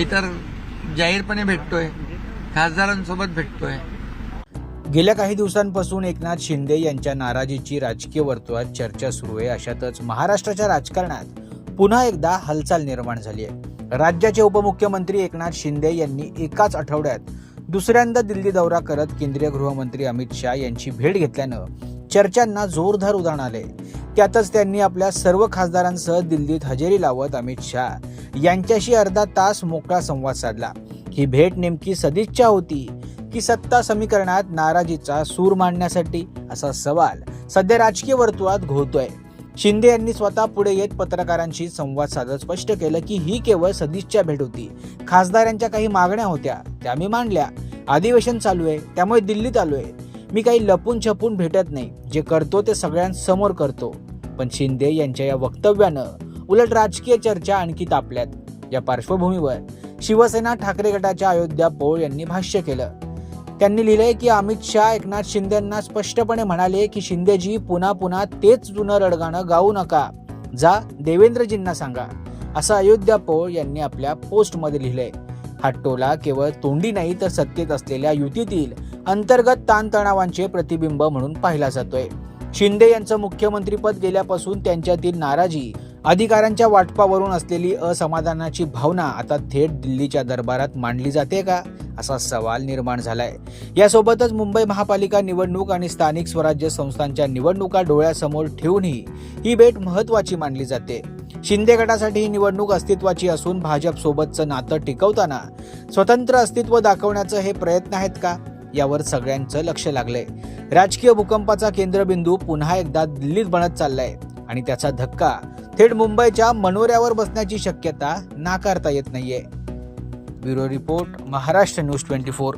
मी तर जाहीरपणे भेटतोय. खासदारांसोबत भेटतोय. गेल्या काही दिवसांपासून एकनाथ शिंदे यांच्या नाराजीची राजकीय वर्तुळात चर्चा सुरू आहे. अशातच महाराष्ट्राच्या राजकारणात पुन्हा एकदा हालचाल निर्माण झाली आहे. राज्याचे उपमुख्यमंत्री एकनाथ शिंदे यांनी एकाच आठवड्यात दुसऱ्यांदा दिल्ली दौरा करत केंद्रीय गृहमंत्री अमित शहा यांची भेट घेतल्यानं चर्चांना जोरदार उदाहरण आले. त्यातच त्यांनी आपल्या सर्व खासदारांसह दिल्लीत हजेरी लावत अमित शहा यांच्याशी अर्धा तास मोकळा संवाद साधला. ही भेट नेमकी सदिच्छा होती की सत्ता समीकरणात नाराजीचा सूर मांडण्यासाठी असा सवाल सध्या राजकीय वर्तुळात घोळतोय. शिंदे यांनी स्वतः पुढे येत पत्रकारांशी संवाद साधत स्पष्ट केलं की ही केवळ सदिच्छा भेट होती. खासदारांच्या काही मागण्या होत्या त्या मी मांडल्या. अधिवेशन चालू आहे त्यामुळे दिल्लीत आलो आहे. मी काही लपून छपून भेटत नाही. जे करतो ते सगळ्यांसमोर करतो. पण शिंदे यांच्या या वक्तव्यानं उलट राजकीय चर्चा आणखी तापल्यात. या पार्श्वभूमीवर शिवसेना ठाकरे गटाच्या अयोध्या पोळ यांनी भाष्य केलं. त्यांनी लिहिलंय की अमित शहा एकनाथ शिंदेंना स्पष्टपणे म्हणाले की शिंदेजी पुन्हा पुन्हा तेच जुनं रडगाणं गाऊ नका. जा देवेंद्रजींना सांगा. असं अयोध्या पोळ यांनी आपल्या पोस्टमध्ये लिहिलंय. हा टोला केवळ तोंडी नाही तर सत्तेत असलेल्या युतीतील अंतर्गत ताणतणावांचे प्रतिबिंब म्हणून पाहिला जातोय. शिंदे यांचं मुख्यमंत्रीपद गेल्यापासून त्यांच्यातील नाराजी अधिकाऱ्यांच्या वाटपावरून असलेली असमाधानाची भावना आता थेट दिल्लीच्या दरबारात मांडली जाते का? असा सवाल निर्माण झालाय. यासोबतच मुंबई महापालिका निवडणूक आणि स्थानिक स्वराज्य संस्थांच्या निवडणुका डोळ्यासमोर ठेवूनही ही भेट महत्वाची मानली जाते. शिंदे गटासाठी ही निवडणूक अस्तित्वाची असून भाजप सोबतचं नातं टिकवताना स्वतंत्र अस्तित्व दाखवण्याचं हे प्रयत्न आहेत का? यावर सगळ्यांचं लक्ष लागलंय. राजकीय भूकंपाचा केंद्रबिंदू पुन्हा एकदा दिल्लीत बनत चाललाय आणि त्याचा धक्का थेट मुंबईच्या मनोऱ्यावर बसण्याची शक्यता नाकारता येत नाहीये. Bureau report Maharashtra news twenty four.